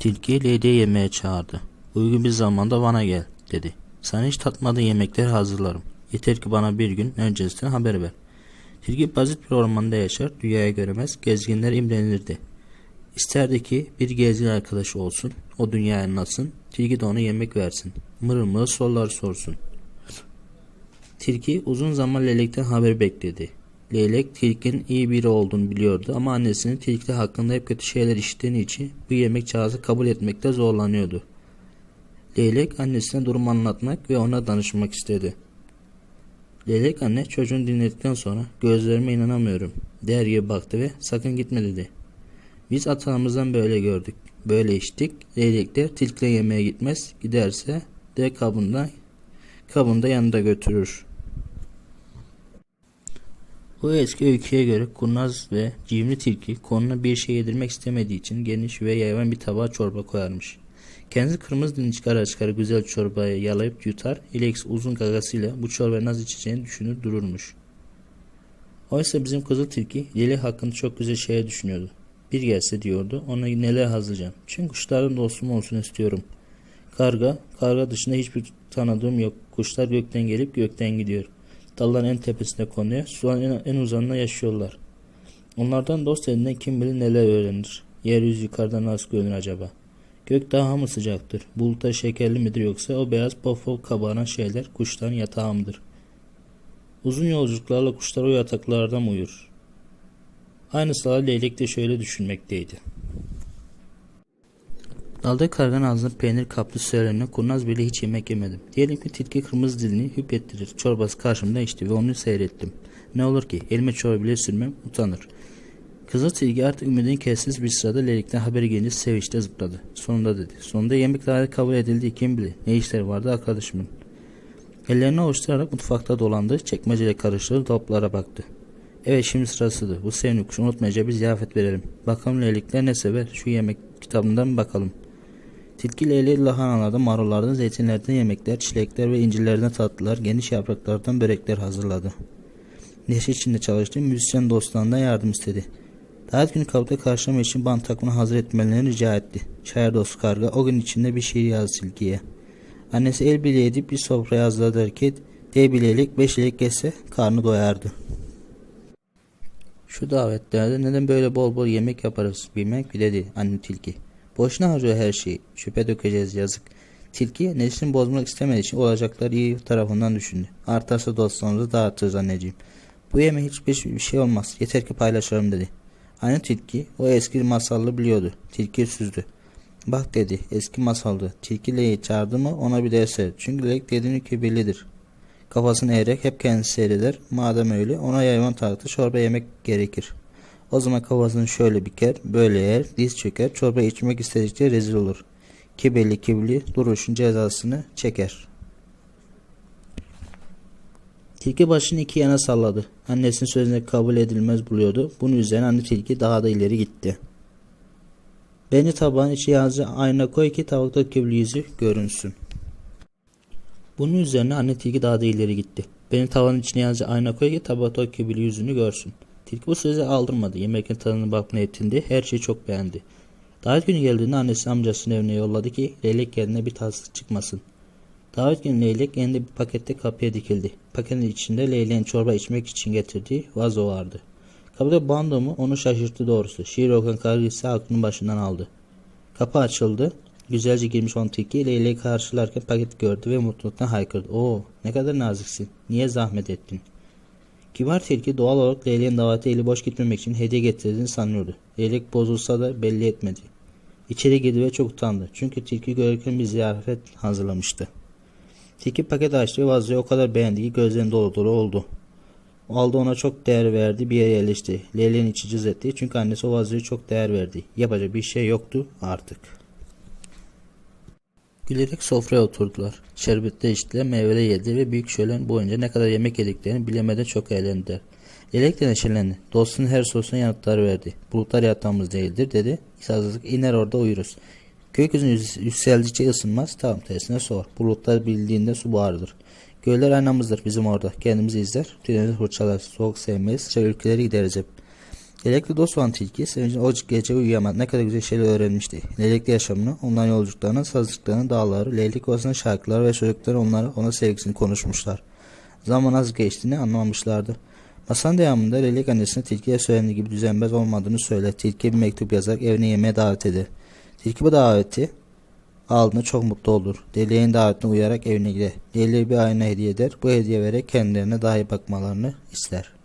Tilki Leyli'yi yemeğe çağırdı. Uygun bir zamanda bana gel dedi. Sana hiç tatmadığın yemekleri hazırlarım. Yeter ki bana bir gün öncesinden haber ver. Tilki basit bir ormanda yaşar, dünyayı göremez, gezginler imrenirdi. İsterdi ki bir gezgin arkadaşı olsun, o dünyayı anlatsın, tilki de ona yemek versin. Mırıl mırıl sorular sorsun. Tilki uzun zaman leylekten haber bekledi. Leylek tilkinin iyi biri olduğunu biliyordu ama annesinin tilki hakkında hep kötü şeyler işittiğini için bu yemek çağrısı kabul etmekte zorlanıyordu. Leylek annesine durumu anlatmak ve ona danışmak istedi. Leylek anne çocuğunu dinledikten sonra gözlerime inanamıyorum der gibi baktı ve sakın gitme dedi. Biz atalarımızdan böyle gördük. Böyle içtik. Leylekler tilkle yemeğe gitmez. Giderse de kabında kabında yanında götürür. Bu eski öyküye göre kurnaz ve cimri tilki konuna bir şey yedirmek istemediği için geniş ve yayan bir tabağa çorba koyarmış. Kendisi kırmızı dilini çıkara çıkara güzel çorbayı yalayıp yutar, Ilex uzun gagasıyla bu çorbayı nasıl içeceğini düşünür dururmuş. Oysa bizim kızıl tilki Lili hakkında çok güzel şeyler düşünüyordu. Bir gelse diyordu, ona neler hazırlayacağım. Çünkü kuşların dostum olsun istiyorum. Karga, karga dışında hiçbir tanıdığım yok. Kuşlar gökten gelip gökten gidiyor. Dalların en tepesine konuyor, suların en, en uzanına yaşıyorlar. Onlardan dost elinden kim bilir neler öğrenir. Yeryüzü yukarıdan nasıl görünür acaba? Gök daha mı sıcaktır? Bulutlar şekerli midir yoksa o beyaz pofol kabaran şeyler kuşların yatağı mıdır? Uzun yolculuklarla kuşlar o yataklardan uyur. Aynı sıra leylek de şöyle düşünmekteydi. Dalda kargan ağzına peynir kaplı söylenene kurnaz bile hiç yemek yemedim. Diyelim ki tilki kırmızı dilini hüpettirir. Çorbası karşımda içti ve onu seyrettim. Ne olur ki elime çorba bile sürmem utanır. Kızıl tilki artık ümidini kessiz bir sırada leylekten haberi gelince sevinçle zıpladı. Sonunda dedi. Sonunda yemek davet kabul edildi kim bilir. Ne işleri vardı arkadaşımın. Ellerini ovuşturarak mutfakta dolandı. Çekmeceyle karıştırdı. Dolaplara baktı. Evet şimdi sırasıdır. Bu sevimli kuşu unutmayacak bir ziyafet verelim. Bakalım leylikler ne sever? Şu yemek kitabından bakalım. Tilki leyli lahanalardan, marullardan, zeytinlerden yemekler, çilekler ve incirlerden tatlılar, geniş yapraklardan börekler hazırladı. Neşe içinde çalıştığı müzisyen dostlarından yardım istedi. Davet günü kapıda karşılama için bant takımını hazır etmelerini rica etti. Şair dostu karga o gün içinde bir şiir yazdı tilkiye. Annesi el bileği edip bir sofraya hazırladı hareket. D bilelik beş ilik geçse karnı doyardı. Şu davetlerde neden böyle bol bol yemek yaparız bilmek dedi anne tilki. Boşuna harcıyor her şeyi. Şüphe dökeceğiz yazık. Tilki neslini bozmak istemediği için olacaklar iyi tarafından düşündü. Artarsa dostlarımızı dağıtırız anneciğim. Bu yeme hiçbir şey olmaz. Yeter ki paylaşalım dedi. Anne tilki o eski masallı biliyordu. Tilki süzdü. Bak dedi eski masaldı. Tilki Leyi çağırdı mı ona bir ders ver. Çünkü Leylik dediğini kibirlidir. Kafasını eğerek hep kendisi seyreder. Madem öyle ona yayvan taktı çorba yemek gerekir. O zaman kafasını şöyle biker, böyle yer, diz çöker, çorba içmek istedikçe rezil olur. Kibirli kibirli duruşun cezasını çeker. Tilki başını iki yana salladı. Annesinin sözüne kabul edilmez buluyordu. Bunun üzerine anne tilki daha da ileri gitti. Beni tabağın içi yazı ayna koy ki tavukta kibirli yüzü görünsün. Bunun üzerine anne tilki daha da ileri gitti. Beni tavanın içine yazı ayna koy ki tabakta kibirli yüzünü görsün. Tilki bu sözü aldırmadı. Yemekin tadını bakmaya etindi. Her şeyi çok beğendi. Davet günü geldiğinde annesi amcasının evine yolladı ki leylek yerine bir tatsızlık çıkmasın. Davet günü leylek elinde bir pakette kapıya dikildi. Paketin içinde leyleğin çorba içmek için getirdiği vazo vardı. Kapıda bando mu onu şaşırttı doğrusu. Şiir okuyan karı ise başından aldı. Kapı açıldı. Güzelce girmiş olan tilki leyleği karşılarken paket gördü ve mutluluktan haykırdı. Oo ne kadar naziksin. Niye zahmet ettin? Kibar tilki doğal olarak leyleğin daveti eli boş gitmemek için hediye getirdiğini sanıyordu. Leylek bozulsa da belli etmedi. İçeri girdi ve çok utandı. Çünkü tilki görürken bir ziyafet hazırlamıştı. Tilki paket açtı ve vazoyu o kadar beğendi ki gözlerinin dolu dolu oldu. O aldı ona çok değer verdi bir yere yerleşti. Leyleğin içi cız etti çünkü annesi o vazoyu çok değer verdi. Yapacak bir şey yoktu artık. Gülerek sofraya oturdular. Şerbette içtiler, meyveler yediler ve büyük şölen boyunca ne kadar yemek yediklerini bilemeden çok eğlendiler. Lelek de neşelendi. Dostunun her sorusuna yanıtlar verdi. Bulutlar yatağımız değildir dedi. İsazlık iner orada uyuruz. Gökyüzünün yükseldikçe ısınmaz. Tamam tersine soğur. Bulutlar bildiğinde su bağırdır. Göller aynamızdır bizim orada. Kendimizi izler. Tüylerimizi fırçalar. Soğuk sevmeyiz. Sıcak ülkelere gideriz hep. Lelek'le dost olan tilki sevincin o gece uyuyamadı. Ne kadar güzel şeyler öğrenmişti. Lelek'le yaşamını, onların yolculuklarını, sazlıklarını, dağları, Leylik Ovası'nın şarkıları ve çocukları onlara ona sevgisini konuşmuşlar. Zaman az geçtiğini anlamamışlardı. Masanın devamında Lelek annesine tilkiye söylendiği gibi düzenbaz olmadığını söyle. Tilkiye bir mektup yazarak evine yemeğe davet eder. Tilki bu daveti aldığında çok mutlu olur. Deliğin davetine uyarak evine gider. Deliğe bir ayna hediye eder. Bu hediye vererek kendilerine daha iyi bakmalarını ister.